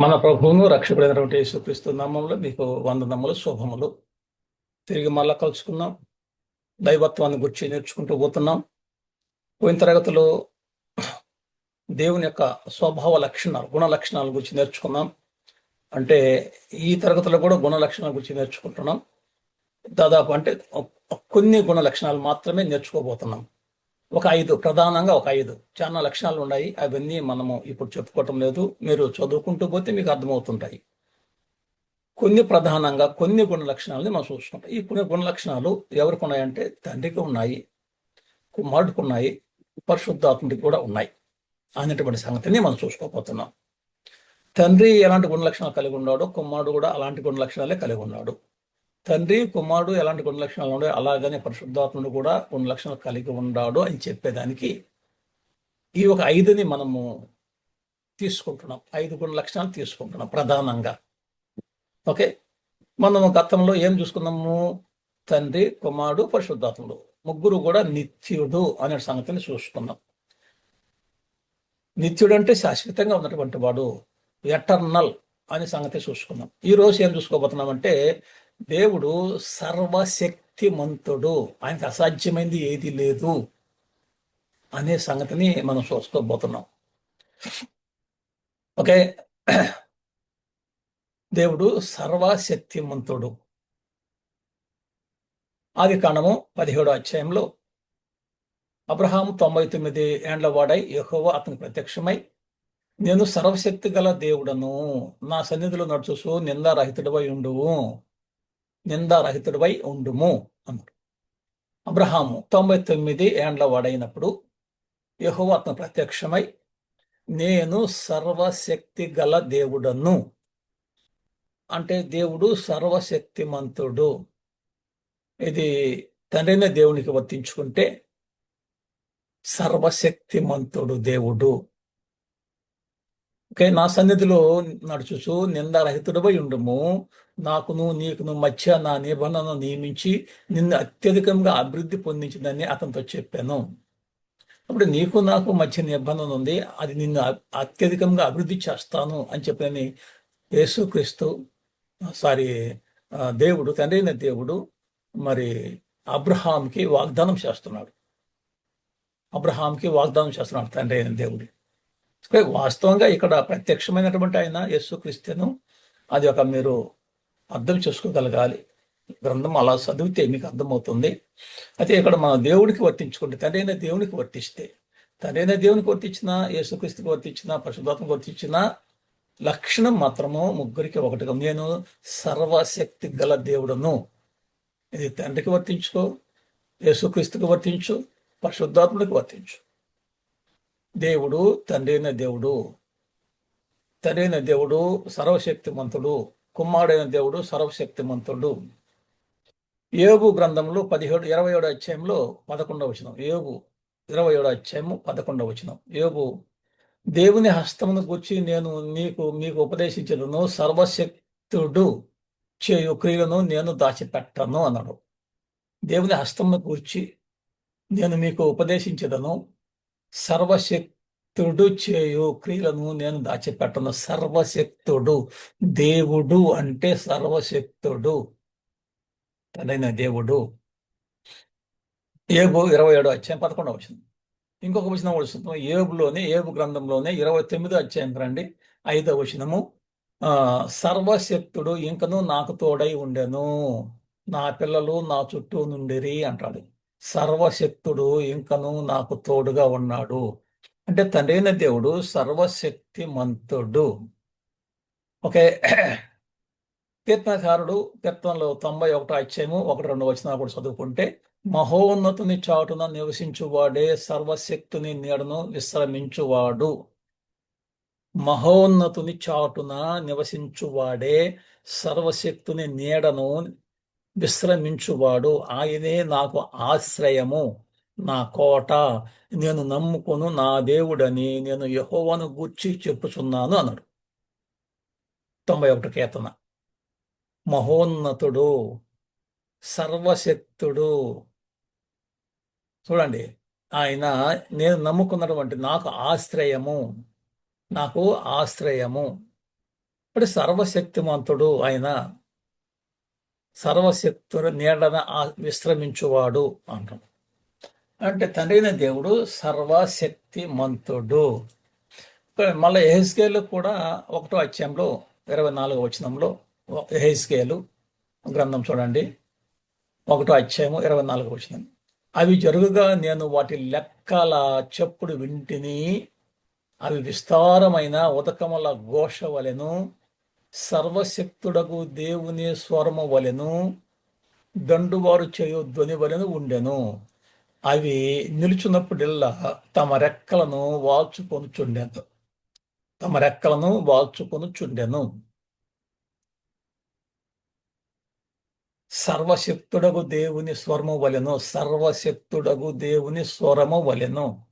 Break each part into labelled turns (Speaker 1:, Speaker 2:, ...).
Speaker 1: మన ప్రభువును రక్షకుడైనటువంటి యేసుక్రీస్తు నామంలో మీకు వందనములు శుభములు. తిరిగి మళ్ళా కలుసుకున్నాం దైవత్వాన్ని గురించి నేర్చుకుంటూ పోతున్నాం. పోయిన తరగతిలో దేవుని యొక్క స్వభావ లక్షణాలు గుణ లక్షణాల గురించి నేర్చుకున్నాం అంటే ఈ తరగతిలో కూడా గుణ లక్షణాల గురించి నేర్చుకుంటున్నాం. దాదాపు అంటే కొన్ని గుణ లక్షణాలు మాత్రమే నేర్చుకోబోతున్నాం. ఒక ఐదు ప్రధానంగా ఒక ఐదు. చాలా లక్షణాలు ఉన్నాయి. అవన్నీ మనము ఇప్పుడు చెప్పుకోవటం లేదు. మీరు చదువుకుంటూ పోతే మీకు అర్థమవుతుంటాయి. కొన్ని ప్రధానంగా కొన్ని గుణ లక్షణాలని మనం చూసుకుంటాం. ఈ కొన్ని గుణ లక్షణాలు ఎవరికి ఉన్నాయంటే తండ్రికి ఉన్నాయి కుమారుడికి ఉన్నాయి పరిశుద్ధాత్మకి కూడా ఉన్నాయి అనేటువంటి సంగతిని మనం చూసుకోబోతున్నాం. తండ్రి ఎలాంటి గుణ లక్షణాలు కలిగి ఉన్నాడో కుమారుడు కూడా అలాంటి గుణ లక్షణాలే కలిగి ఉన్నాడు. తండ్రి కుమారుడు ఎలాంటి గుణ లక్షణాలు ఉండవు. అలాగనే పరిశుద్ధాత్ముడు కూడా గుణ లక్షణాలు కలిగి ఉన్నాడు అని చెప్పేదానికి ఈ ఒక ఐదుని మనము తీసుకుంటున్నాం. ఐదు గుణ లక్షణాలు తీసుకుంటున్నాం ప్రధానంగా. ఓకే? మనము గతంలో ఏం చూసుకున్నాము? తండ్రి కుమారుడు పరిశుద్ధాత్ముడు. ముగ్గురు కూడా నిత్యుడు అనే సంగతిని చూసుకున్నాం. నిత్యుడు అంటే శాశ్వతంగా ఉన్నటువంటి వాడు. ఎటర్నల్ అనే సంగతి చూసుకున్నాం. ఈ రోజు ఏం చూసుకోబోతున్నామంటే దేవుడు సర్వశక్తిమంతుడు. ఆయనకి అసాధ్యమైంది ఏది లేదు అనే సంగతిని మనం చూసుకోబోతున్నాం. ఓకే. దేవుడు సర్వశక్తిమంతుడు. ఆది కాండము పదిహేడు అధ్యాయంలో అబ్రహాం తొంభై తొమ్మిది ఏండ్ల వాడై యహోవ అతనికి ప్రత్యక్షమై నేను సర్వశక్తి గల దేవుడను నా సన్నిధిలో నడుచుసు నిందారహితుడవై ఉండువు నిందారహితుడివై ఉండుము అన్నాడు. అబ్రహాము తొంభై తొమ్మిది ఏండ్ల వాడైనప్పుడు యహోవ అతను ప్రత్యక్షమై నేను సర్వశక్తి గల దేవుడను. అంటే దేవుడు సర్వశక్తిమంతుడు. ఇది తండ్రినే దేవునికి వర్తించుకుంటే సర్వశక్తిమంతుడు దేవుడు. ఓకే నా సన్నిధిలో నడుచుచు నిందారహితుడిపై ఉండుము. నాకును నీకును మధ్య నా నిబంధనను నియమించి నిన్ను అత్యధికంగా అభివృద్ధి పొందించిందని అతనితో చెప్పాను. అప్పుడు నీకు నాకు మధ్య నిబంధన ఉంది. అది నిన్ను అత్యధికంగా అభివృద్ధి చేస్తాను అని చెప్పని యేసుక్రీస్తు సారీ దేవుడు తండ్రి అయిన దేవుడు మరి అబ్రహాంకి వాగ్దానం చేస్తున్నాడు. అబ్రహాంకి వాగ్దానం చేస్తున్నాడు తండ్రి అయిన దేవుడు. వాస్తవంగా ఇక్కడ ప్రత్యక్షమైనటువంటి ఆయన యేసుక్రీస్తును అది ఒక మీరు అర్థం చేసుకోగలగాలి. గ్రంథం అలా చదివితే మీకు అర్థమవుతుంది. అయితే ఇక్కడ మన దేవుడికి వర్తించుకుంటే తండ్రైన దేవునికి వర్తిస్తే తండ్రైన దేవునికి వర్తించినా యేసుక్రీస్తుకి వర్తించినా పరిశుద్ధాత్మకు వర్తించినా లక్షణం మాత్రము ముగ్గురికి ఒకటిగా. నేను సర్వశక్తి గల దేవుడను. ఇది తండ్రికి వర్తించుకో యేసుక్రీస్తుకి వర్తించు పరిశుద్ధాత్ముడికి వర్తించు. దేవుడు తండ్రైన దేవుడు. తండ్రైన దేవుడు సర్వశక్తిమంతుడు. కుమ్మాడైన దేవుడు సర్వశక్తిమంతుడు. ఏబు గ్రంథంలో పదిహేడు ఇరవై ఏడు అధ్యాయంలో పదకొండవ వచనం. ఏబు ఇరవై ఏడు అధ్యాయము పదకొండవ వచనం. ఏబు దేవుని హస్తమును గుర్చి నేను నీకు మీకు ఉపదేశించను సర్వశక్తుడు చేయు క్రియలను నేను దాచిపెట్టను అన్నాడు. దేవుని హస్తమును గూర్చి నేను మీకు ఉపదేశించదను. సర్వశక్తి తుడు చేయు క్రియలను నేను దాచిపెట్టను. సర్వశక్తుడు దేవుడు అంటే సర్వశక్తుడు. తనైన దేవుడు. ఏబు ఇరవై ఏడు అధ్యాయం పదకొండవ వచ్చింది ఇంకొక వచనం వస్తుంది ఏబులోనే ఏబు గ్రంథంలోనే ఇరవై తొమ్మిదో అధ్యాయం రండి. ఐదో వచనము. సర్వశక్తుడు ఇంకను నాకు తోడై ఉండెను. నా పిల్లలు నా చుట్టూ నుండిరి అంటాడు. సర్వశక్తుడు ఇంకను నాకు తోడుగా ఉన్నాడు. అంటే తండ్రైన దేవుడు సర్వశక్తి మంతుడు ఓకే. కీర్తనకారుడు కీర్తనలో తొంభై ఒకటో అధ్యాయము ఒకటి రెండు వచ్చిన కూడా చదువుకుంటే మహోన్నతుని చాటున నివసించువాడే సర్వశక్తుని నీడను విశ్రమించువాడు. మహోన్నతుని చాటున నివసించువాడే సర్వశక్తుని నీడను విశ్రమించువాడు. ఆయనే నాకు ఆశ్రయము. నా కోట నేను నమ్ముకొను నా దేవుడని నేను యహోవను గూర్చి చెప్పుచున్నాను అన్నాడు. తొంభై ఒకటి కేతన మహోన్నతుడు సర్వశక్తుడు. చూడండి ఆయన నేను నమ్ముకున్నటువంటి నాకు ఆశ్రయము నాకు ఆశ్రయము. ఇప్పుడు సర్వశక్తిమంతుడు ఆయన సర్వశక్తుడు నీడన విశ్రమించువాడు అంటాం. అంటే తండ్రైన దేవుడు సర్వశక్తి మంతుడు. మళ్ళీ ఎహెస్కేలు కూడా ఒకటో అధ్యాయంలో ఇరవై నాలుగో వచనంలో ఎహెస్కేలు గ్రంథం చూడండి. ఒకటో అధ్యాయము ఇరవై నాలుగో వచనం. అవి జరుగుగా నేను వాటి లెక్కల చెప్పుడు వింటిని అవి విస్తారమైన ఉదకముల ఘోష వలెను సర్వశక్తుడగు దేవుని స్వరము వలెను దండువారు చేయు ధ్వని వలెను ఉండెను. అవి నిలుచున్నప్పుడల్లా తమ రెక్కలను వాల్చుకొనుచుండెను. తమ రెక్కలను వాల్చుకొనుచుండెను. సర్వశక్తుడగు దేవుని స్వరము వలెను సర్వశక్తుడగు దేవుని స్వరము వలెను.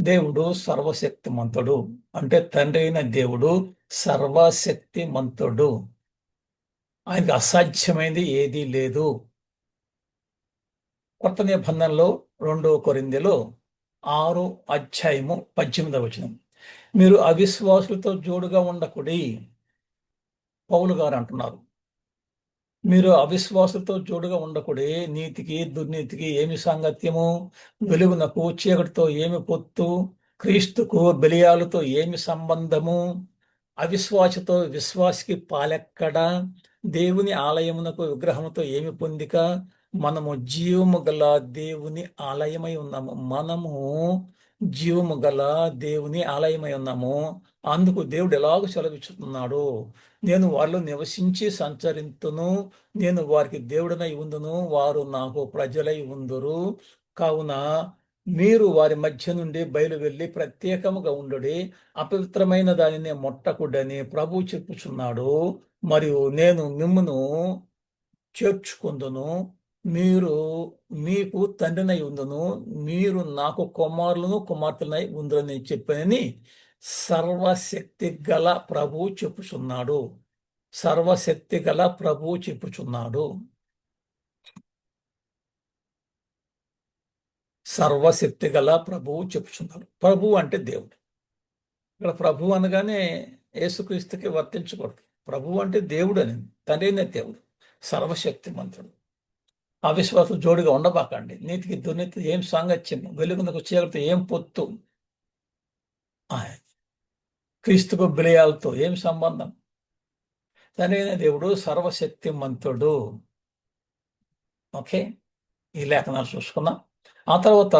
Speaker 1: దేవుడు సర్వశక్తిమంతుడు. అంటే తండ్రి అయిన దేవుడు సర్వశక్తిమంతుడు. ఆయనకు అసాధ్యమైనది ఏదీ లేదు. కొత్త నిబంధనలో రెండో కొరిందెలో ఆరు అధ్యాయము పద్దెనిమిదవ వచనం. మీరు అవిశ్వాసులతో జోడుగా ఉండకుడి పౌలు గారు అంటున్నారు. మీరు అవిశ్వాసులతో జోడుగా ఉండకుడి నీతికి దుర్నీతికి ఏమి సాంగత్యము? వెలుగునకు చీకటితో ఏమి పొత్తు? క్రీస్తుకు బలియాలతో ఏమి సంబంధము? అవిశ్వాసతో విశ్వాసికి పాలెక్కడ? దేవుని ఆలయమునకు విగ్రహముతో ఏమి పొందిక? మనము జీవము గల దేవుని ఆలయమై ఉన్నాము. మనము జీవము గల దేవుని ఆలయమై ఉన్నాము. అందుకు దేవుడు ఎలాగో సెలవిస్తున్నాడు నేను వారిలో నివసించి సంచరింతును. నేను వారికి దేవుడనై ఉందును. వారు నాకు ప్రజలై ఉందురు. కావున మీరు వారి మధ్య నుండి బయలు వెళ్ళి ప్రత్యేకముగా ఉండుడి. అపవిత్రమైన దానిని మొట్టకుడని ప్రభు చెప్పుచున్నాడు. మరియు నేను మిమ్మును చేర్చుకుందును. మీరు మీకు తండ్రినై ఉందను మీరు నాకు కుమారులను కుమార్తెలనై ఉందని చెప్పని సర్వశక్తి గల ప్రభు చెప్పుచున్నాడు. సర్వశక్తి గల ప్రభు చెప్పుచున్నాడు. సర్వశక్తి గల ప్రభువు చెప్పుచున్నాడు. ప్రభు అంటే దేవుడు. ఇక్కడ ప్రభు అనగానే యేసుక్రీస్తుకి వర్తించకూడదు. ప్రభు అంటే దేవుడు అని తండ్రినే దేవుడు. సర్వశక్తి మంత్రుడు అవిశ్వాసం జోడిగా ఉండబాకండి. నీతికి దుర్నీతి ఏం సాంగత్యం? వెలుగునకు చీకటితో ఏం పొత్తు? క్రీస్తుకు బిలయాలతో ఏం సంబంధం? తండ్రైన దేవుడు సర్వశక్తిమంతుడు. ఓకే ఈ లేఖనాలు చూసుకున్నాం ఆ తర్వాత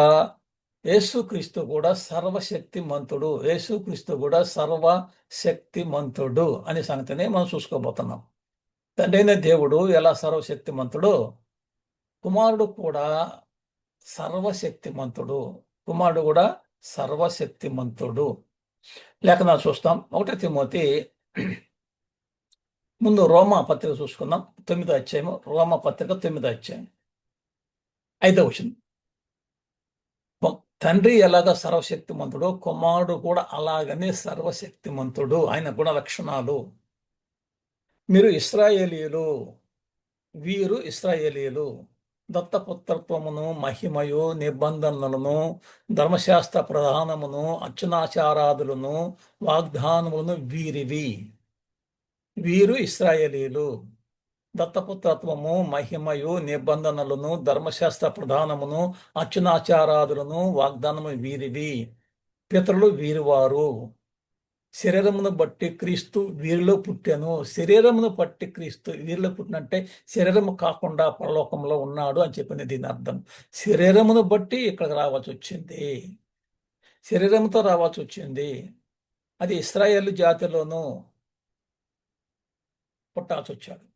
Speaker 1: యేసుక్రీస్తు కూడా సర్వశక్తిమంతుడు. యేసుక్రీస్తు కూడా సర్వశక్తిమంతుడు అనే సంగతిని మనం చూసుకోబోతున్నాం. తండ్రైన దేవుడు ఎలా సర్వశక్తిమంతుడో? కుమారుడు కూడా సర్వశక్తిమంతుడు. కుమారుడు కూడా సర్వశక్తిమంతుడు. లేఖనాలు చూస్తాం. ఒకటే తిమోతి ముందు రోమా పత్రిక చూసుకుందాం. తొమ్మిదో అధ్యాయము రోమా పత్రిక తొమ్మిదో అధ్యాయం. ఐదో వచ్చింది తండ్రి ఎలాగ సర్వశక్తిమంతుడో కుమారుడు కూడా అలాగనే సర్వశక్తిమంతుడు. ఆయన గుణ లక్షణాలు. మీరు ఇస్రాయేలీలు వీరు ఇస్రాయేలీలు. దత్తపుత్రత్వమును మహిమయు నిబంధనలను ధర్మశాస్త్ర ప్రధానమును అర్చనాచారాదులను వాగ్దానములను వీరివి. వీరు ఇస్రాయేలీలు. దత్తపుత్రత్వము మహిమయు నిబంధనలను ధర్మశాస్త్ర ప్రధానమును అర్చనాచారాదులను వాగ్దానము వీరివి. పితరులు వీరివారు. శరీరమును బట్టి క్రీస్తు వీరిలో పుట్టాను. శరీరమును బట్టి క్రీస్తు వీరిలో పుట్టినంటే శరీరము కాకుండా పరలోకంలో ఉన్నాడు అని చెప్పింది దీని అర్థం. శరీరమును బట్టి ఇక్కడికి రావాల్సి వచ్చింది. శరీరంతో రావాల్సి వచ్చింది. అది ఇస్రాయేల్ జాతిలోనూ పుట్టాల్సి వచ్చాడు.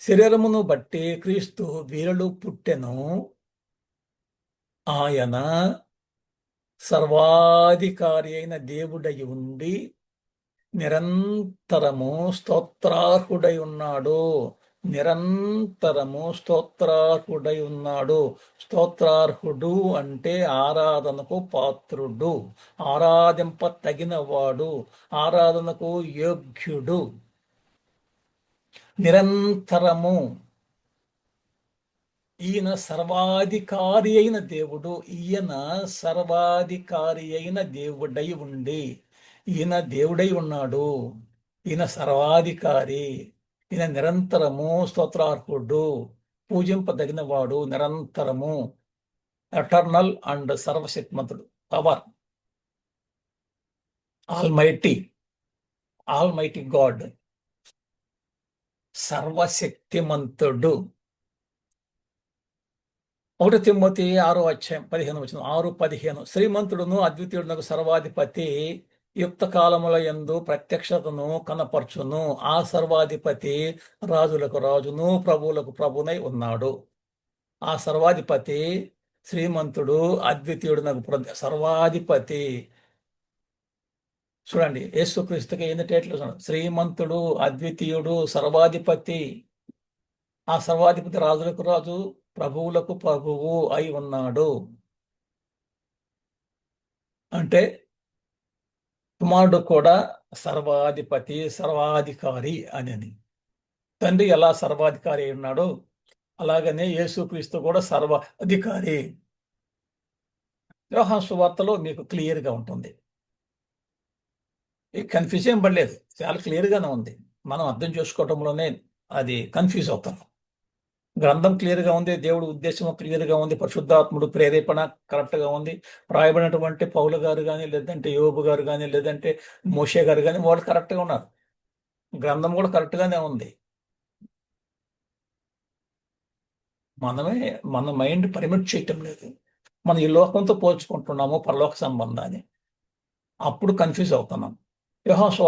Speaker 1: శరీరమును బట్టి క్రీస్తు వీరులు పుట్టెను. ఆయన సర్వాధికారి అయిన దేవుడై ఉండి నిరంతరము స్తోత్రార్హుడై ఉన్నాడు. నిరంతరము స్తోత్రార్హుడై ఉన్నాడు. స్తోత్రార్హుడు అంటే ఆరాధనకు పాత్రుడు. ఆరాధింప తగినవాడు ఆరాధనకు యోగ్యుడు. నిరంతరము ఈయన సర్వాధికారి అయిన దేవుడు ఈయన సర్వాధికారి అయిన దేవుడై ఉండి ఈయన దేవుడై ఉన్నాడు. ఈయన సర్వాధికారి ఈయన నిరంతరము స్తోత్రార్హుడు పూజింపదగిన వాడు నిరంతరము ఎటర్నల్ అండ్ సర్వశక్తిమంతుడు power almighty almighty God సర్వశక్తిమంతుడు. ఒకటి తిమ్మతి ఆరో అధ్యాయం పదిహేను వచ్చిన ఆరు పదిహేను. శ్రీమంతుడును అద్వితీయుడునకు సర్వాధిపతి యుక్త కాలముల యందు ప్రత్యక్షతను కనపరచును. ఆ సర్వాధిపతి రాజులకు రాజును ప్రభువులకు ప్రభునై ఉన్నాడు. ఆ సర్వాధిపతి శ్రీమంతుడు అద్వితీయుడు నాకు సర్వాధిపతి. చూడండి యేసుక్రీస్తుకి ఏంటంటే ఎట్లా చూడండి శ్రీమంతుడు అద్వితీయుడు సర్వాధిపతి. ఆ సర్వాధిపతి రాజులకు రాజు ప్రభువులకు ప్రభువు అయి ఉన్నాడు. అంటే కుమారుడు కూడా సర్వాధిపతి సర్వాధికారి అని తండ్రి ఎలా సర్వాధికారి అయి ఉన్నాడో అలాగనే యేసుక్రీస్తు కూడా సర్వ అధికారి వ్యవహార సువార్తలో మీకు క్లియర్గా ఉంటుంది. కన్ఫ్యూజ్ ఏం పడలేదు. చాలా క్లియర్గానే ఉంది. మనం అర్థం చేసుకోవడంలోనే అది కన్ఫ్యూజ్ అవుతాం. గ్రంథం క్లియర్గా ఉంది దేవుడు ఉద్దేశం క్లియర్గా ఉంది పరిశుద్ధాత్ముడు ప్రేరేపణ కరెక్ట్గా ఉంది. రాయబడినటువంటి పౌలు గారు కానీ లేదంటే యోబు గారు కానీ లేదంటే మోషే గారు కానీ వాళ్ళు కరెక్ట్గా ఉన్నారు. గ్రంథం కూడా కరెక్ట్గానే ఉంది. మనమే మన మైండ్ పరిమిట్ చేయటం లేదు. మనం ఈ లోకంతో పోల్చుకుంటున్నాము పరలోక సంబంధాన్ని. అప్పుడు కన్ఫ్యూజ్ అవుతున్నాం. యోహాసు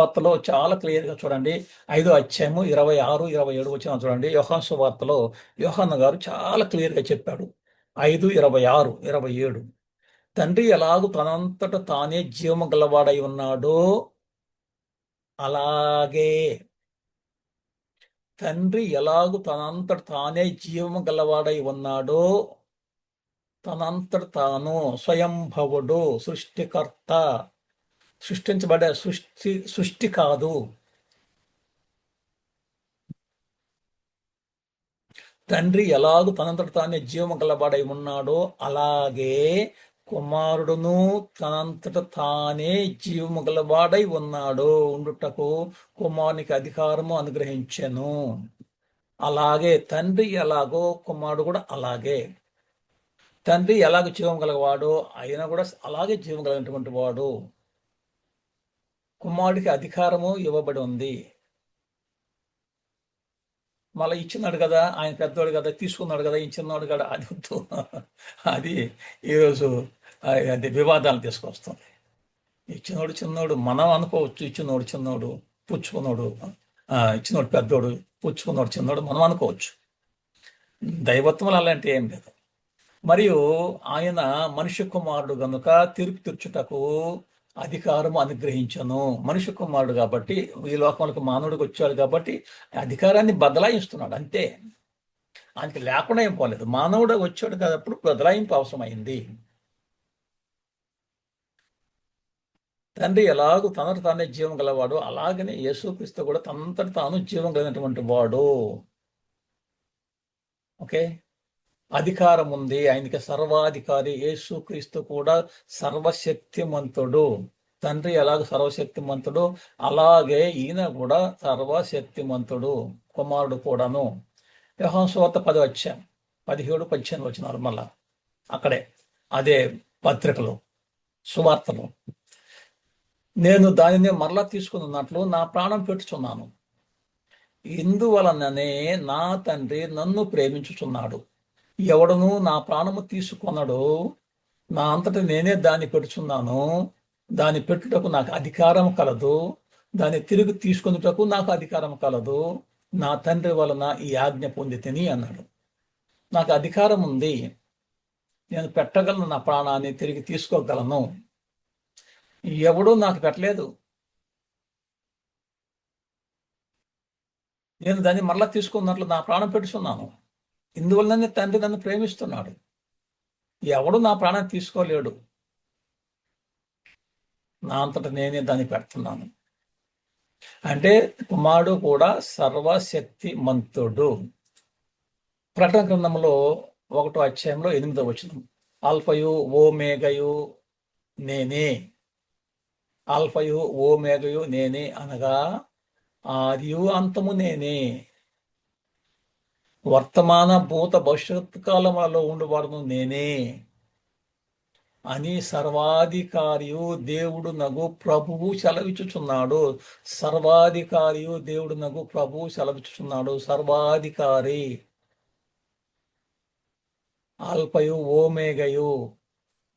Speaker 1: చాలా క్లియర్గా చూడండి. ఐదో అధ్యాయము ఇరవై ఆరు ఇరవై ఏడు వచ్చిన చూడండి. యోహాసు వార్తలో యోహాన్న గారు చాలా క్లియర్గా చెప్పాడు. ఐదు ఇరవై ఆరు ఇరవై ఏడు. తండ్రి ఎలాగూ తనంతట తానే జీవము గలవాడై ఉన్నాడో అలాగే తండ్రి ఎలాగూ తనంతట తానే జీవము గలవాడై ఉన్నాడో తనంతట తాను స్వయంభవుడు సృష్టికర్త సృష్టించబడే సృష్టి సృష్టి కాదు. తండ్రి ఎలాగూ తనంతట తానే జీవము గలవాడై ఉన్నాడో అలాగే కుమారుడును తనంతట తానే జీవము గలవాడై ఉన్నాడు. ఉండుటకు కుమారునికి అధికారము అనుగ్రహించెను. అలాగే తండ్రి ఎలాగో కుమారుడు కూడా అలాగే. తండ్రి ఎలాగ జీవం గలవాడో ఆయన కూడా అలాగే జీవం కలిగినటువంటి వాడు. కుమారుడికి అధికారము ఇవ్వబడి ఉంది. మళ్ళీ ఇచ్చినాడు కదా ఆయన పెద్దవాడు కదా తీసుకున్నాడు కదా ఇచ్చినాడు కదా అది వద్దు. అది ఈరోజు అది వివాదాలు తీసుకొస్తుంది. ఇచ్చినోడు చిన్నోడు మనం అనుకోవచ్చు ఇచ్చినోడు చిన్నోడు పుచ్చుకున్నోడు ఇచ్చినోడు పెద్దోడు పుచ్చుకున్నోడు చిన్నోడు మనం అనుకోవచ్చు. దైవత్వం అలాంటి ఏం లేదు. మరియు ఆయన మనిషి కుమారుడు గనుక తీర్పు తీర్చుటకు అధికారం అనుగ్రహించను. మనుష్య కుమారుడు కాబట్టి ఈ లోకంలోకి మానవుడికి వచ్చాడు కాబట్టి అధికారాన్ని బదలాయిస్తున్నాడు. అంతే. ఆయనకి లేకుండా ఏం పోలేదు. మానవుడు వచ్చాడు కాబట్టి బదలాయింపు అవసరమైంది. తండ్రి ఎలాగూ తనకు తానే జీవం గలవాడు. అలాగనే యేసుక్రీస్తు కూడా తనంతట తాను జీవం కలిగినటువంటి వాడు. ఓకే? అధికారం ఉంది. ఆయనకి సర్వాధికారి యేసుక్రీస్తు కూడా సర్వశక్తిమంతుడు. తండ్రి ఎలాగ సర్వశక్తిమంతుడు? అలాగే ఈయన కూడా సర్వశక్తిమంతుడు కుమారుడు కూడాను. వ్యవహాంశవార్త పది వచ్చాం పదిహేడు పద్దెనిమిది వచ్చినారు మళ్ళా. అక్కడే అదే పత్రికలు సువార్తలు. నేను దానిని మరలా తీసుకున్నట్లు నా ప్రాణం పెట్టుచున్నాను. ఇందువలననే నా తండ్రి నన్ను ప్రేమించుచున్నాడు. ఎవడను నా ప్రాణము తీసుకొనడు. నా అంతట నేనే దాన్ని పెట్టుచున్నాను దాన్ని పెట్టుటకు నాకు అధికారం కలదు. దాన్ని తిరిగి తీసుకొనుటకు నాకు అధికారం కలదు. నా తండ్రి వలన ఈ ఆజ్ఞ పొంది తిని అన్నాడు. నాకు అధికారం ఉంది. నేను పెట్టగలను నా ప్రాణాన్ని తిరిగి తీసుకోగలను. ఎవడూ నాకు పెట్టలేదు. నేను దాన్ని మరలా తీసుకున్నట్లు నా ప్రాణం పెట్టుచున్నాను ఇందువల్లనే తండ్రి నన్ను ప్రేమిస్తున్నాడు. ఎవడు నా ప్రాణం తీసుకోలేడు. నా అంతట నేనే దాన్ని పెడుతున్నాను. అంటే కుమారుడు కూడా సర్వశక్తి మంతుడు ప్రకటన గ్రంథంలో ఒకటో అధ్యాయంలో ఎనిమిదో వచనం. ఆల్ఫయు ఓ మేఘయు నేనే. ఆల్ఫయు ఓ మేఘయు నేనే అనగా ఆదియు అంతము నేనే. వర్తమాన భూత భవిష్యత్ కాలములలో ఉండబడును నేనే అని సర్వాధికారియు దేవుడు నగు ప్రభువు సెలవిచ్చుచున్నాడు. సర్వాధికారియు దేవుడు నగు ప్రభువు సెలవిచ్చుచున్నాడు. సర్వాధికారి అల్పయు ఓమేగయు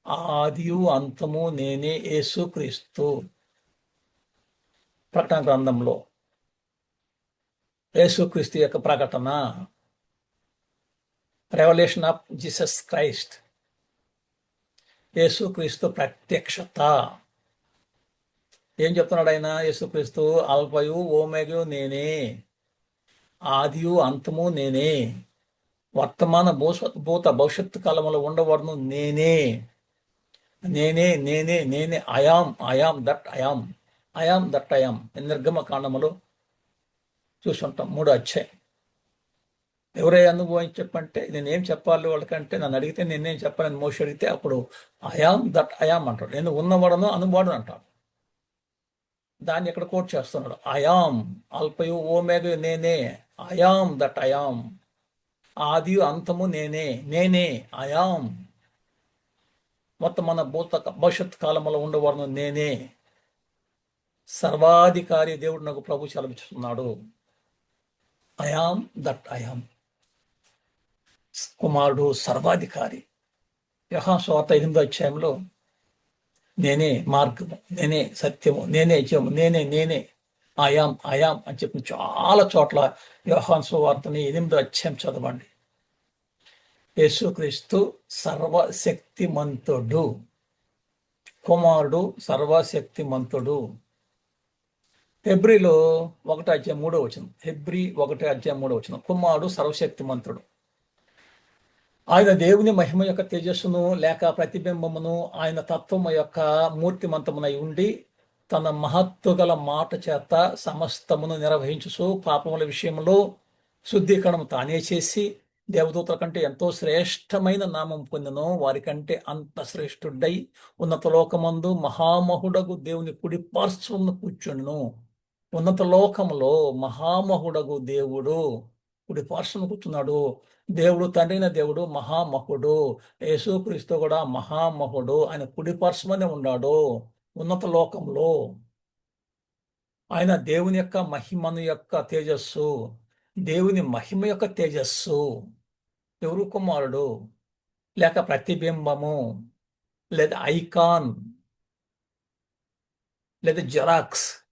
Speaker 1: ఆదియు అంతము నేనే యేసుక్రీస్తు ప్రకటన గ్రంథంలో యేసుక్రీస్తు యొక్క ప్రకటన రెవల్యూషన్ ఆఫ్ జీసస్ క్రైస్ట్ యేసుక్రీస్తు ప్రత్యక్షత ఏం చెప్తున్నాడు ఆయన? యేసుక్రీస్తు అల్పయు ఓమేగయు నేనే. ఆదియు అంతము నేనే. వర్తమాన భూత భవిష్యత్తు కాలంలో ఉండవడను నేనే. నేనే నేనే నేనే. I'm I'm that I'm I'm that I'm నిర్గమ కాండములు చూసుంటాం మూడు అధ్యాయం. ఎవరే అనుభవం చెప్పంటే నేనేం చెప్పాలి వాళ్ళకంటే నన్ను అడిగితే నేనేం చెప్పాలని మోషి అడిగితే అప్పుడు అయాం దట్ అయాం అంటాడు. నేను ఉన్నవాడను అనువాడు అంటాడు. దాన్ని ఇక్కడ కోట్ చేస్తున్నాడు? అయాం అల్పయు ఓమేగ నేనే. అయాం దట్ అయాం ఆది అంతము నేనే. నేనే అయాం మొత్తం మన భూత భవిష్యత్ కాలంలో ఉండేవాడు నేనే. సర్వాధికారి దేవుడు నాకు ప్రభు చలవిస్తున్నాడు I am that I am కుమారుడు సర్వాధికారి. యహాస్వాత ఎనిమిదో అధ్యాయంలో నేనే మార్గము నేనే సత్యము నేనే జము నేనే నేనే ఆయాం ఆయాం అని చెప్పిన చాలా చోట్ల యోహాన్ సువార్తని ఎనిమిదో అధ్యాయం చదవండి. యేసుక్రీస్తు సర్వశక్తిమంతుడు. కుమారుడు సర్వశక్తిమంతుడు. హెబ్రిలో ఒకటి అధ్యాయం మూడో వచ్చిన హెబ్రి ఒకటి అధ్యాయం మూడో వచ్చిన కుమారుడు సర్వశక్తిమంతుడు. ఆయన దేవుని మహిమ యొక్క తేజస్సును లేక ప్రతిబింబమును ఆయన తత్వము యొక్క మూర్తిమంతమునై ఉండి తన మహత్వ గల మాట చేత సమస్తమును నిర్వహించుచు పాపముల విషయంలో శుద్ధీకరణం తానే చేసి దేవదూతల కంటే ఎంతో శ్రేష్టమైన నామం పొందినో వారికంటే అంత శ్రేష్ఠుడై ఉన్నత లోకమందు మహామహుడగు దేవుని కుడి పార్శ్వమును కూర్చుండును. ఉన్నత లోకంలో మహామహుడగు దేవుడు కుడి పార్శ్వను కూర్చున్నాడు దేవుడు తండ్రిన దేవుడు మహామహుడు. యేసుక్రీస్తు కూడా మహామహుడు. ఆయన కుడి పార్శ్వనే ఉన్నాడు ఉన్నత లోకంలో. ఆయన దేవుని యొక్క మహిమను యొక్క తేజస్సు దేవుని మహిమ యొక్క తేజస్సు. ఎవరు కుమారుడు? లేక ప్రతిబింబము లేదా ఐకాన్ లేదా జెరాక్స్.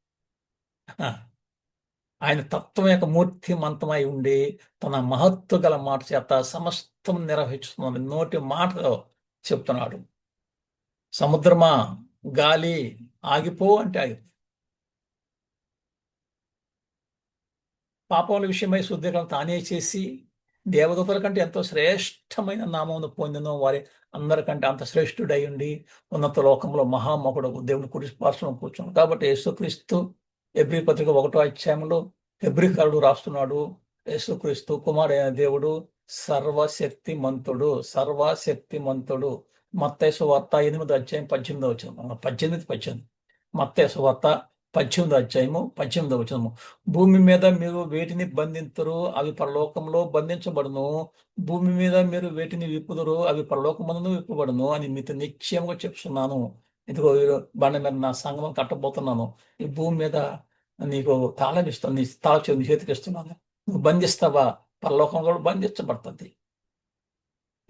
Speaker 1: ఆయన తత్వం యొక్క మూర్తిమంతమై ఉండి తన మహత్వ గల మాట చేత సమస్తం నిర్వహిస్తుంది నోటి మాట చెప్తున్నాడు. సముద్రమా గాలి ఆగిపో అంటే ఆగిపో. పాపముల విషయమై శుద్ధీకరణ తానే చేసి దేవదూతల కంటే ఎంతో శ్రేష్టమైన నామమును పొందిన వారి అందరికంటే అంత శ్రేష్ఠుడై ఉండి ఉన్నత లోకంలో మహామహుడు దేవుని కుడి పార్శ్వం కూర్చున్నాడు. కాబట్టి యేసుక్రీస్తు ఎబ్రి పత్రిక ఒకటో అధ్యాయంలో ఎబ్రికారుడు రాస్తున్నాడు. యేసుక్రీస్తు కుమారైన దేవుడు సర్వశక్తి మంతుడు సర్వశక్తి మంతుడు మత్తైసు వార్త ఎనిమిది అధ్యాయం పద్దెనిమిది వచ్చిన పద్దెనిమిది పద్దెనిమిది. మత్తైసు వార్త పద్దెనిమిది అధ్యాయము పద్దెనిమిది వచ్చినము భూమి మీద మీరు వేటిని బంధింతురు అవి పరలోకంలో బంధించబడును. భూమి మీద మీరు వేటిని విప్పుదురు అవి పరలోకమందును విప్పబడును అని మీతో నిశ్చయంగా చెప్తున్నాను ఇదిగో బండ మీద నా సంగమం కట్టబోతున్నాను. ఈ భూమి మీద నీకు తాళం ఇస్తాను నీ తాళం నీ చేతికి ఇస్తున్నాను. నువ్వు బంధిస్తావా? పరలోకం కూడా బంధించబడుతుంది.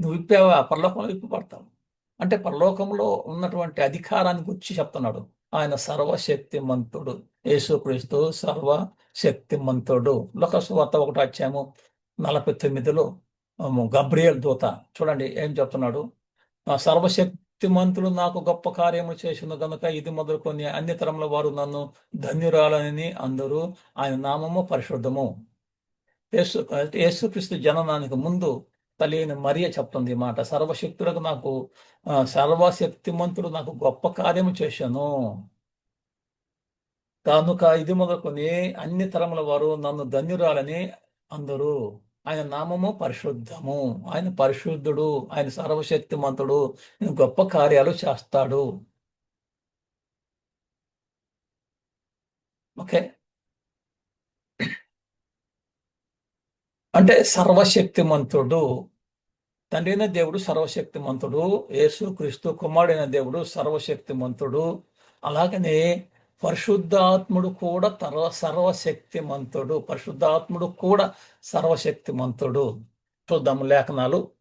Speaker 1: నువ్వు విప్పావా? పరలోకంలో విప్పబడతావు. అంటే పరలోకంలో ఉన్నటువంటి అధికారాన్ని గురించి చెప్తున్నాడు. ఆయన సర్వశక్తిమంతుడు. యేసుక్రీస్తు సర్వశక్తిమంతుడు. లోకస్వార్త ఒకటి వచ్చాము నలభై తొమ్మిదిలో గబ్రియల్ దూత. చూడండి ఏం చెప్తున్నాడు? సర్వశక్తిమంతుడు నాకు గొప్ప కార్యము చేసిన కనుక ఇది మొదలుకొని అన్ని తరముల వారు నన్ను ధన్యురాలని అందరూ ఆయన నామము పరిశుద్ధము. యేసు యేసుక్రీస్తు జననానికి ముందు తల్లిని మరియ చెప్తుంది మాట. సర్వశక్తులకు నాకు సర్వశక్తిమంతుడు నాకు గొప్ప కార్యము చేశాను. కనుక ఇది మొదలుకొని అన్ని తరముల వారు నన్ను ధన్యురాలని అందరూ ఆయన నామము పరిశుద్ధము. ఆయన పరిశుద్ధుడు. ఆయన సర్వశక్తిమంతుడు. గొప్ప కార్యాలు చేస్తాడు. ఓకే? అంటే సర్వశక్తిమంతుడు. తండ్రైన దేవుడు సర్వశక్తిమంతుడు. యేసు క్రీస్తు కుమారుడైన దేవుడు సర్వశక్తిమంతుడు. అలాగనే పరిశుద్ధాత్ముడు కూడా తర్వ సర్వశక్తిమంతుడు. పరిశుద్ధాత్ముడు కూడా సర్వశక్తిమంతుడు. చూద్దాము లేఖనాలు.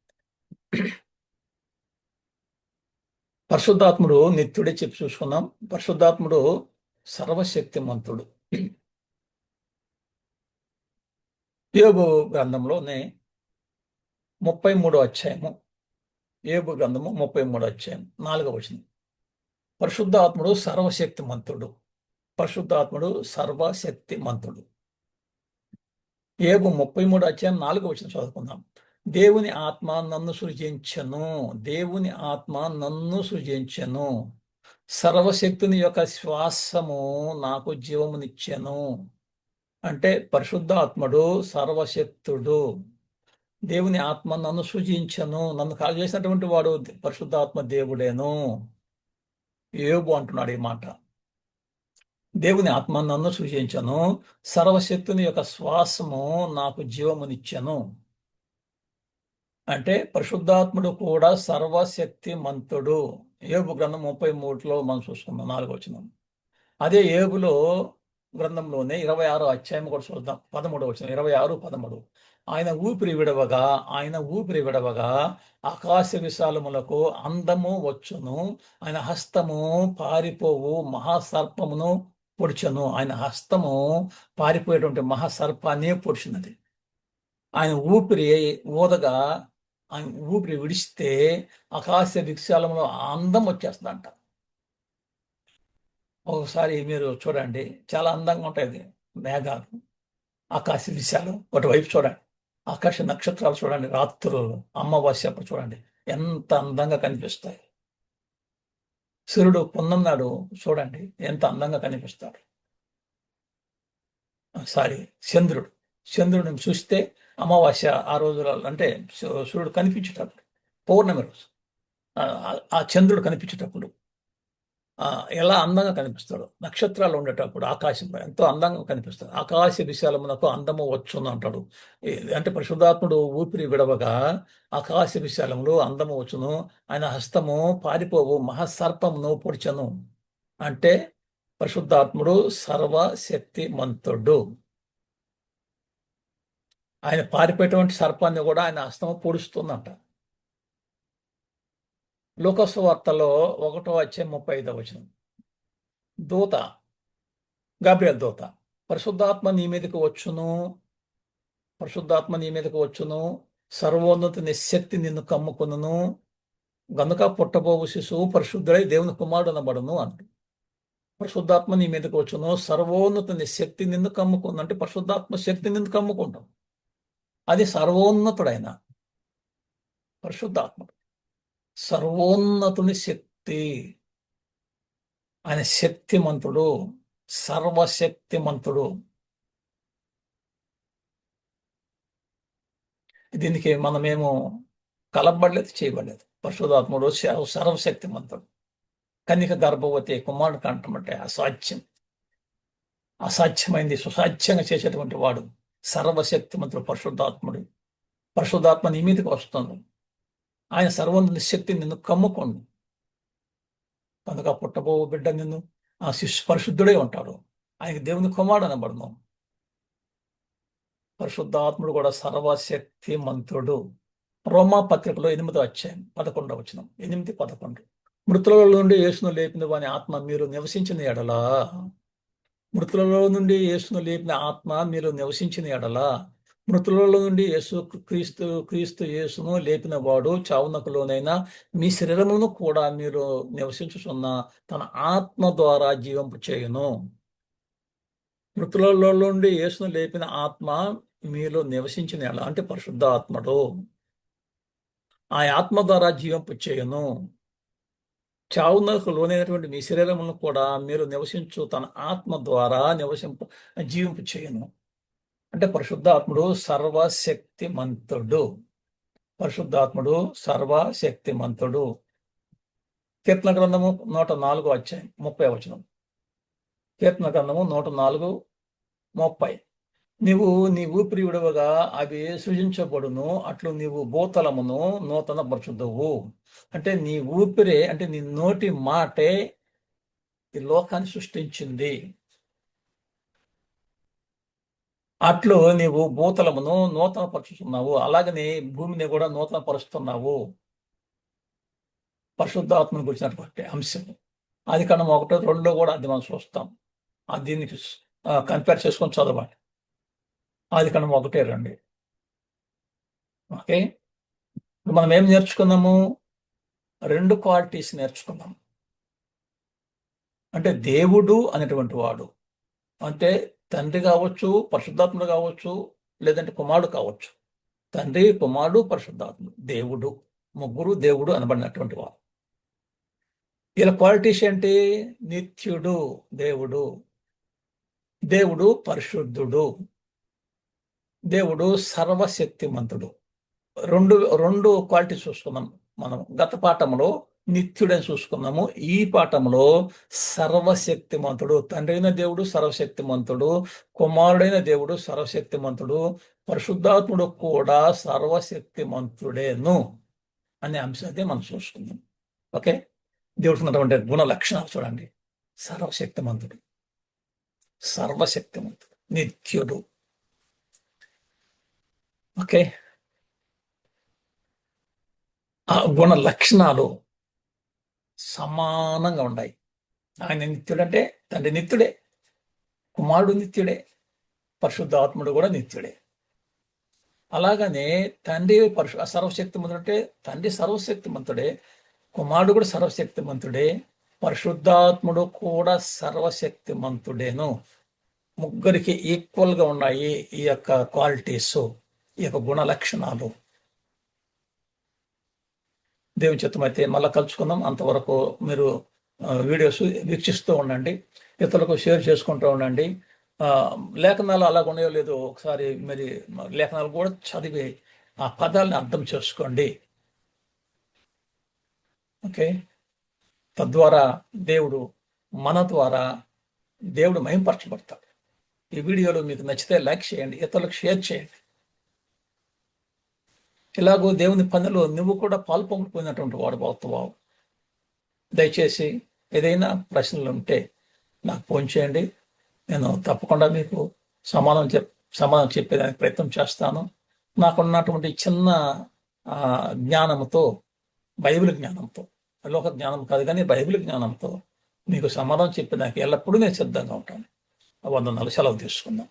Speaker 1: పరిశుద్ధాత్ముడు నిత్యుడే చెప్పి చూసుకున్నాం పరిశుద్ధాత్ముడు సర్వశక్తిమంతుడు. ఏబు గ్రంథంలోనే ముప్పై మూడో అధ్యాయము. ఏబు గ్రంథము ముప్పై మూడో అధ్యాయం. నాలుగవ వచనం. పరిశుద్ధాత్ముడు సర్వశక్తిమంతుడు. పరిశుద్ధాత్ముడు సర్వశక్తిమంతుడు. ఏబు ముప్పై మూడు అధ్యాయం నాలుగు వచ్చిన చదువుకుందాం. దేవుని ఆత్మ నన్ను సృజించను. దేవుని ఆత్మ నన్ను సృజించను. సర్వశక్తుని యొక్క శ్వాసము నాకు జీవమునిచ్చెను. అంటే పరిశుద్ధాత్ముడు సర్వశక్తుడు. దేవుని ఆత్మ నన్ను సృజించను. నన్ను కాల్ చేసినటువంటి వాడు పరిశుద్ధాత్మ దేవుడేను. ఏబు అంటున్నాడు ఈ మాట. దేవుని ఆత్మ నన్ను సృజించను. సర్వశక్తుని యొక్క శ్వాసము నాకు జీవమునిచ్చెను. అంటే పరిశుద్ధాత్ముడు కూడా సర్వశక్తి మంతుడు ఏబు గ్రంథం ముప్పై మూడులో మనం చూసుకుందాం నాలుగు వచ్చిన అదే ఏబులో గ్రంథంలోనే ఇరవై ఆరు అధ్యాయం కూడా చూద్దాం పదమూడు వచ్చిన ఇరవై ఆరు పదమూడు. ఆయన ఊపిరి విడవగా ఆయన ఊపిరి విడవగా ఆకాశ విశాలములకు అందము వచ్చును. ఆయన హస్తము పారిపోవు మహాసర్పమును పొడిచను ఆయన హస్తము పారిపోయేటువంటి మహాసర్పాన్ని పొడిచినది. ఆయన ఊపిరి ఊదగా ఆయన ఊపిరి విడిస్తే ఆకాశ విక్షాలంలో అందం వచ్చేస్తుందంట. ఒకసారి మీరు చూడండి చాలా అందంగా ఉంటుంది మేఘాలు ఆకాశ విశాలం ఒకటివైపు చూడండి ఆకాశ నక్షత్రాలు చూడండి రాత్రులు అమావాస్య అప్పుడు చూడండి ఎంత అందంగా కనిపిస్తాయి. సూర్యుడు పొందన్నాడు నాడు చూడండి ఎంత అందంగా కనిపిస్తాడు. సారీ చంద్రుడు. చంద్రుడిని చూస్తే అమావాస్య ఆ రోజులలో అంటే సూర్యుడు కనిపించేటప్పుడు పౌర్ణమి రోజు. ఆ చంద్రుడు కనిపించేటప్పుడు ఎలా అందంగా కనిపిస్తాడు. నక్షత్రాలు ఉండేటప్పుడు ఆకాశం ఎంతో అందంగా కనిపిస్తాడు ఆకాశ విశాలమునకు అందము వచ్చును అంటాడు. అంటే పరిశుద్ధాత్ముడు ఊపిరి విడవగా ఆకాశ విశాలములు అందము వచ్చును. ఆయన హస్తము పారిపోవు మహాసర్పమును పొడిచను. అంటే పరిశుద్ధాత్ముడు సర్వశక్తి మంతుడు ఆయన పారిపోయేటువంటి సర్పాన్ని కూడా ఆయన హస్తము పొడుస్తుందంట. లూకసు వార్తలో ఒకటో వచ్చే ముప్పై ఐదో వచనం. దూత గాబ్రియల్ దూత పరిశుద్ధాత్మ నీ మీదకి వచ్చును పరిశుద్ధాత్మ నీ మీదకి వచ్చును సర్వోన్నత నిశక్తి నిన్ను కమ్ముకును గనుక పుట్టబోవు శిశువు పరిశుద్ధుడై దేవుని కుమారుడు అనబడును అంటు. పరిశుద్ధాత్మ నీ మీదకి వచ్చును సర్వోన్నత నిశక్తి నిన్ను కమ్ముకుంది అంటే పరిశుద్ధాత్మ శక్తి నిన్ను కమ్ముకుంటాం. అది సర్వోన్నతుడైన పరిశుద్ధాత్ముడు. సర్వోన్నతుని శక్తి ఆయన శక్తిమంతుడు సర్వశక్తిమంతుడు. దీనికి మనమేమో కలబడలేదు చేయబడలేదు. పరిశుధాత్ముడు సర్వశక్తిమంతుడు. కనిక గర్భవతి కుమారుడు కంటమంటే అసాధ్యం. అసాధ్యమైంది సుసాధ్యంగా చేసేటువంటి వాడు సర్వశక్తిమంతుడు పరిశుద్ధాత్ముడు. పరిశుద్ధాత్మ నీ మీదకి వస్తుంది. ఆయన సర్వంతుని శక్తి నిన్ను కమ్ముకోండి. కనుక పుట్టబో బిడ్డ నిన్ను ఆ శిష్యు పరిశుద్ధుడే ఉంటాడు. ఆయన దేవుని కుమారుడు అనబడను. పరిశుద్ధాత్ముడు కూడా సర్వశక్తి మంతుడు. రోమా పత్రికలో ఎనిమిదో అధ్యాయం పదకొండో వచ్చిన ఎనిమిది పదకొండు. మృతులలో నుండి యేసును లేపిన వాని ఆత్మ మీరు నివసించిన ఎడలా? మృతులలో నుండి యేసును లేపిన ఆత్మ మీరు నివసించిన ఎడలా? మృతులలో నుండి యేసు క్రీస్తు క్రీస్తు యేసును లేపిన వాడు చావునకులోనైనా మీ శరీరమును కూడా మీరు నివసించుచున్న తన ఆత్మ ద్వారా జీవంపు చేయును. మృతులలో నుండి యేసును లేపిన ఆత్మ మీలో నివసించిన ఎలా? అంటే పరిశుద్ధ ఆత్మడు ఆ ఆత్మ ద్వారా జీవింపు చేయును. చావునకు లోనైనటువంటి మీ శరీరమును కూడా మీరు నివసించు తన ఆత్మ ద్వారా నివసింపు జీవింపు చేయను. అంటే పరిశుద్ధాత్ముడు సర్వశక్తిమంతుడు. పరిశుద్ధాత్ముడు సర్వశక్తిమంతుడు. కీర్తన గ్రంథము నూట నాలుగు అధ్యాయం ముప్పై వచనం. కీర్తన గ్రంథము నూట నాలుగు ముప్పై. నీవు నీ ఊపిరి విడవగా అవి సృజించబడును అట్లు నీవు భూతలమును నూతన పరిశుద్ధవు అంటే నీ ఊపిరే అంటే నీ నోటి మాటే ఈ లోకాన్ని సృష్టించింది. అట్లు నీవు భూతలమును నూతన పరుచుతున్నావు అలాగని భూమిని కూడా నూతన పరుస్తున్నావు పరిశుద్ధాత్మను గురించినటువంటి అంశం. అది కన్నా ఒకటో రెండులో కూడా అది మనం చూస్తాం. దీనికి కంపేర్ చేసుకొని చదవండి. అది కన్నా ఒకటే రండి. ఓకే? మనం ఏం నేర్చుకున్నాము? రెండు క్వాలిటీస్ నేర్చుకున్నాం. అంటే దేవుడు అనేటువంటి వాడు. అంటే తండ్రి కావచ్చు పరిశుద్ధాత్ముడు కావచ్చు లేదంటే కుమారుడు కావచ్చు. తండ్రి కుమారుడు పరిశుద్ధాత్ముడు దేవుడు ముగ్గురు దేవుడు అనబడినటువంటి వారు. ఇలా క్వాలిటీస్ ఏంటి? నిత్యుడు దేవుడు దేవుడు పరిశుద్ధుడు దేవుడు సర్వశక్తిమంతుడు. రెండు రెండు క్వాలిటీస్ చూసుకున్నాం మనం. గత పాఠంలో నిత్యుడని చూసుకున్నాము ఈ పాఠంలో సర్వశక్తిమంతుడు తండ్రి అయిన దేవుడు సర్వశక్తిమంతుడు కుమారుడైన దేవుడు సర్వశక్తిమంతుడు పరిశుద్ధాత్ముడు కూడా సర్వశక్తిమంతుడేను అనే అంశాన్ని మనం చూసుకుందాం. ఓకే? దేవుడుకున్నటువంటి గుణ లక్షణాలు చూడండి. సర్వశక్తిమంతుడు. సర్వశక్తిమంతుడు. నిత్యుడు. ఓకే? ఆ గుణ లక్షణాలు సమానంగా ఉన్నాయి ఆయన నిత్యుడంటే తండ్రి నిత్యుడే కుమారుడు నిత్యుడే పరిశుద్ధాత్ముడు కూడా నిత్యుడే. అలాగనే తండ్రి పరశు సర్వశక్తిమంతుడు అంటే తండ్రి సర్వశక్తిమంతుడే కుమారుడు కూడా సర్వశక్తిమంతుడే పరిశుద్ధాత్ముడు కూడా సర్వశక్తిమంతుడేను. ముగ్గురికి ఈక్వల్గా ఉన్నాయి ఈ యొక్క క్వాలిటీస్ ఈ యొక్క గుణ లక్షణాలు దేవుని చిత్తమైతే మళ్ళీ కలుసుకుందాం. అంతవరకు మీరు వీడియోస్ వీక్షిస్తూ ఉండండి. ఇతరులకు షేర్ చేసుకుంటూ ఉండండి. లేఖనాలు అలాగ ఉన్నాయో లేదో ఒకసారి మరి లేఖనాలు కూడా చదివి ఆ పదాలని అర్థం చేసుకోండి. ఓకే? తద్వారా దేవుడు మన ద్వారా దేవుడు మహింపరచబడతాడు. ఈ వీడియోలు మీకు నచ్చితే లైక్ చేయండి ఇతరులకు షేర్ చేయండి. ఇలాగో దేవుని పనిలో నువ్వు కూడా పాల్పొంగిపోయినటువంటి వాడు భక్తవావు దయచేసి ఏదైనా ప్రశ్నలు ఉంటే నాకు ఫోన్ చేయండి. నేను తప్పకుండా మీకు సమాధానం చెప్ సమాధానం చెప్పేదానికి ప్రయత్నం చేస్తాను. నాకున్నటువంటి చిన్న జ్ఞానంతో బైబిల్ జ్ఞానంతో లోక జ్ఞానం కాదు కానీ బైబిల్ జ్ఞానంతో మీకు సమాధానం చెప్పేదానికి ఎల్లప్పుడూ నేను సిద్ధంగా ఉంటాను. వందనాలు సెలవు తీసుకుందాం.